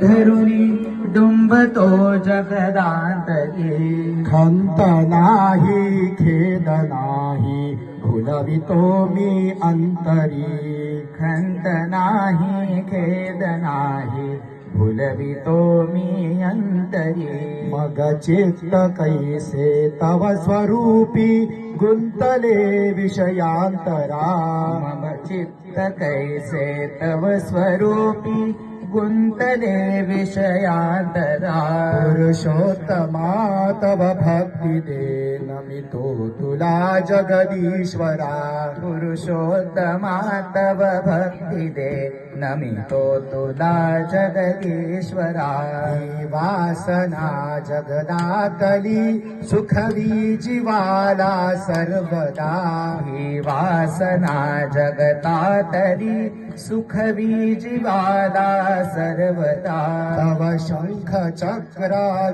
धरुणि डुम्बतो जगदान्तरे खन्त नहि खेदनाहि भुलवितो मे अन्तरि। खन्त नहि खेदनाहि ुलमितोमि अन्तरी मग चित्तकैसे तव स्वरूपी गुन्तले विषयान्तरा। मम चित्तकै से तव स्वरूपी गुन्तले विषयान्तरा। पुरुषोत्तमा तव भक्तिदेन मितो तुला जगदीश्वरा। पुरुषोत्तमा तव भक्तिदे नमितो तुला जगदीश्वरा वासना जगदातली सुखवी जीवाला सर्वदा। ही वासना जगता तरी सुखवी जीवाला सर्वदा। तव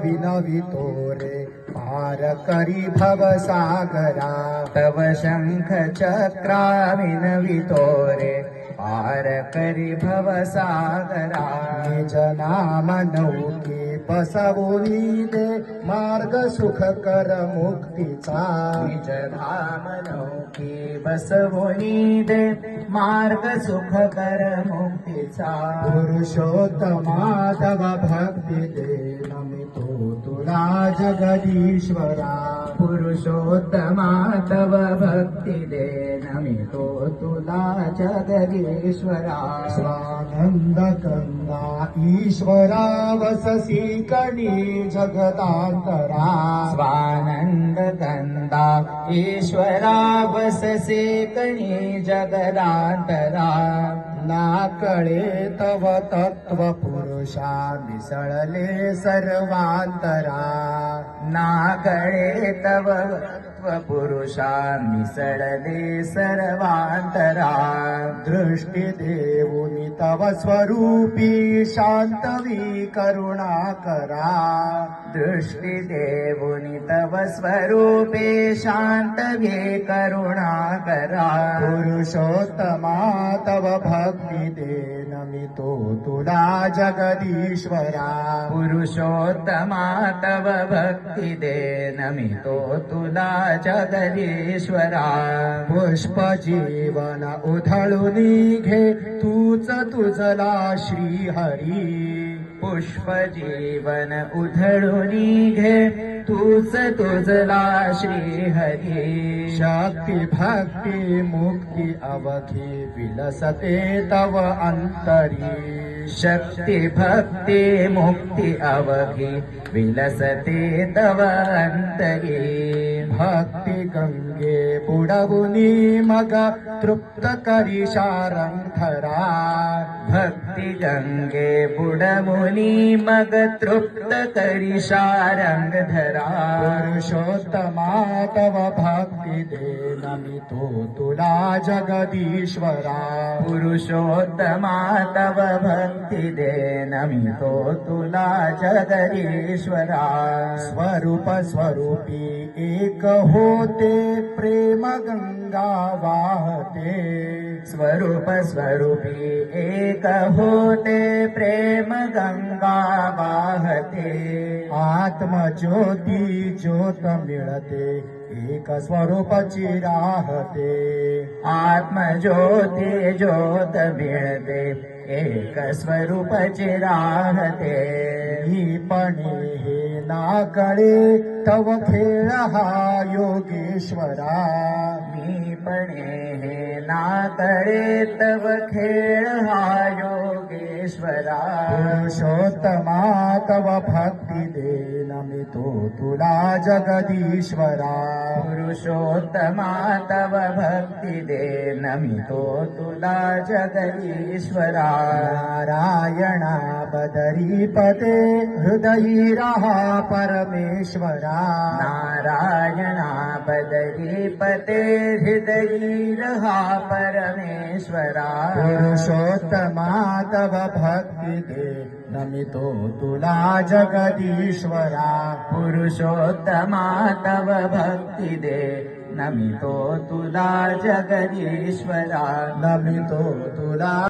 विनवितो रे पार करी भवसागरा तव शंख चक्रा विनवितो रे पार करी भवसागरा निज नाम नौके बसवोनी दे मार्ग सुख कर मुक्तीचा. धाम नौकी बसवोनी दे मार्ग सुख कर मुक्तीचा. पुरुषोत्तमा तव भक्ती दे. नमितो तुला जगदीश्वरा. पुरुषोत्तमादवभक्तिलेन मितो तुला जगदीश्वरा स्वानन्दकन्दा ईश्वरा वससि कनी जगदान्तरा। स्वानन्दकन्दा ईश्वरा वससे कनी जगदान्तरा। ना कळे तव तत्व पुरुषा मिसळले सर्वांतरा. नागळे तव पुरुषा मिसळले सर्वांतरा दृष्टी देऊनी तव स्वरूपी शांतवी करुणा करा दृष्टी देवुनि तव स्वरूपे शान्तव्ये करुणा करा पुरुषोत्तमा तव भक्ती दे नमितो तुला जगदीश्वरा। पुरुषोत्तमा तव भक्ति दे नमितो तुला जगदीश्वरा पुष्प जीवन उधळून घे तूच तुझला श्री हरी पुष्प जीवन उधळून घे तूच तुझला श्री हरी शक्ती भक्ती मुक्ती अवधी विलसते तव अंतरी। शक्ति भक्ति मुक्ति अवधि विलसते तव भक्ती गंगे बुडवुनी मग तृप्त करी शारंथरा भक्ति गंगे बुडमुनि मग तृप्त करि शारंग धरा। पुरुषोत्तमा तव भक्ती दे नमितो तुला जगदीश्वरा। पुरुषोत्तमा तव भक्ति दे नमितो तुला जगदीश्वरा। स्वरूप स्वरूपी एक होते प्रेम गंगा वाहते। स्वरूप स्वरूपी एक होते, प्रेम गंगा वाहते। आत्म ज्योति ज्योत मिळते एक स्वरूप चिराहते। आत्म ज्योति ज्योत मिळते एक स्वरूप चिराहते। ही ना कळे तव खेळ योगेश्वरा मी पणे हे ना करे तव खेळ हा योगेश्वरा। पुरुषोत्तमा तव भक्ती दे नमितो तुला जगदीश्वरा। पुरुषोत्तमा तव भक्ति दे नमितो तुला जगदीश्वरा। नारायणा बदरीपते हृदयी रहा परमेश्वरा। नारायणा बदरीपते हृदयी रहा परमेश्वरा। पुरुषोत्तमा तव भक्ती दे नमितो तुला जगदीश्वरा पुरुषोत्तमा तव भक्ति दे नमितो तुला जगदीश्वरा नमितो तुला